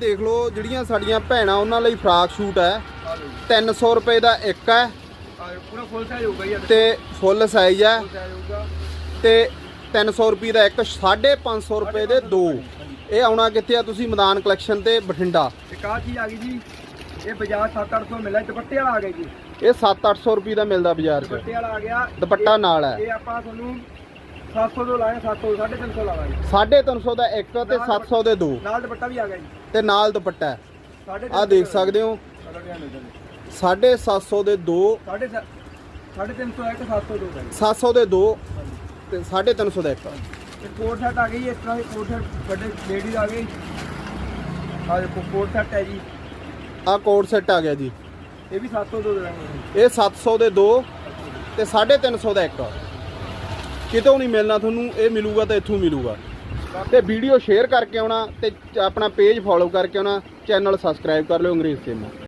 ਦੇਖ ਲਓ ਜਿਹੜੀਆਂ ਸਾਡੀਆਂ ਭੈਣਾਂ ਉਹਨਾਂ ਲਈ ਫਰਾਕ ਸ਼ੂਟ ਹੈ। 300 ਰੁਪਏ ਦਾ ਇੱਕ ਹੈ। ਪੂਰਾ ਫੁੱਲ ਸਾਈਜ਼ ਹੋਊਗਾ ਜੀ ਤੇ ਫੁੱਲ ਸਾਈਜ਼ ਹੈ। ਤੇ 300 ਰੁਪਏ ਦਾ ਇੱਕ 550 ਰੁਪਏ ਦੇ ਦੋ। ਇਹ ਆਉਣਾ ਕਿੱਥੇ ਆ? ਤੁਸੀਂ ਮੈਦਾਨ ਕਲੈਕਸ਼ਨ ਤੇ ਬਠਿੰਡਾ। ਇੱਕ ਆਹ ਚੀਜ਼ ਆ ਗਈ ਜੀ। ਇਹ ਬਾਜ਼ਾਰ 7-800 ਮਿਲਿਆ ਦੁਪੱਟੇ ਵਾਲਾ ਆ ਗਿਆ ਜੀ। ਇਹ 7-800 ਰੁਪਏ ਦਾ ਮਿਲਦਾ ਬਾਜ਼ਾਰ 'ਚ। ਦੁਪੱਟੇ ਵਾਲਾ ਆ ਗਿਆ। ਦੁਪੱਟਾ ਨਾਲ ਹੈ। ਇਹ ਆਪਾਂ ਤੁਹਾਨੂੰ 700 ਤੋਂ ਲਾਇਆ 700 350 ਲਾਵਾਂਗੇ 350 ਦਾ ਇੱਕ ਤੇ 700 ਦੇ ਦੋ। ਨਾਲ ਦੁਪੱਟਾ ਵੀ ਆ ਗਿਆ ਜੀ। ਤੇ ਨਾਲ ਦੁਪੱਟਾ ਆ ਦੇਖ ਸਕਦੇ ਹੋ। 750 ਦੇ। ਦੋ ਸਾਢੇ ਸੱਤ- ਸਾਢੇ 300 ਹੈ ਕਿ 700 ਦੋ ਹੈ 700 ਦੇ ਦੋ ਤੇ 350 ਦਾ ਇੱਕ। ਇਹ ਕੋਟ ਸੈਟ ਆ ਗਈ ਇਸ ਤਰ੍ਹਾਂ ਦੇ ਕੋਟ ਸੈਟ ਵੱਡੇ ਲੇਡੀਜ਼ ਆ ਗਏ ਆ ਦੇਖੋ ਕੋਟ ਸੈਟ ਹੈ ਜੀ। ਆ ਕੋਡ ਸੈੱਟ ਆ ਗਿਆ ਜੀ। ਇਹ ਵੀ 700 ਦੋ ਦੇਵਾਂਗੇ ਇਹ 700 ਦੇ ਦੋ ਤੇ 350 ਦਾ ਇੱਕ। ਕਿਤੋਂ ਨਹੀਂ ਮਿਲਣਾ ਤੁਹਾਨੂੰ, ਇਹ ਮਿਲੂਗਾ ਤਾਂ ਇੱਥੋਂ ਮਿਲੂਗਾ। ਤੇ ਵੀਡੀਓ ਸ਼ੇਅਰ ਕਰਕੇ ਆਉਣਾ ਤੇ ਆਪਣਾ ਪੇਜ ਫੋਲੋ ਕਰਕੇ ਆਉਣਾ ਚੈਨਲ ਸਬਸਕ੍ਰਾਈਬ ਕਰ ਲਿਓ ਅੰਗਰੇਜ਼ ਸੇਮਾ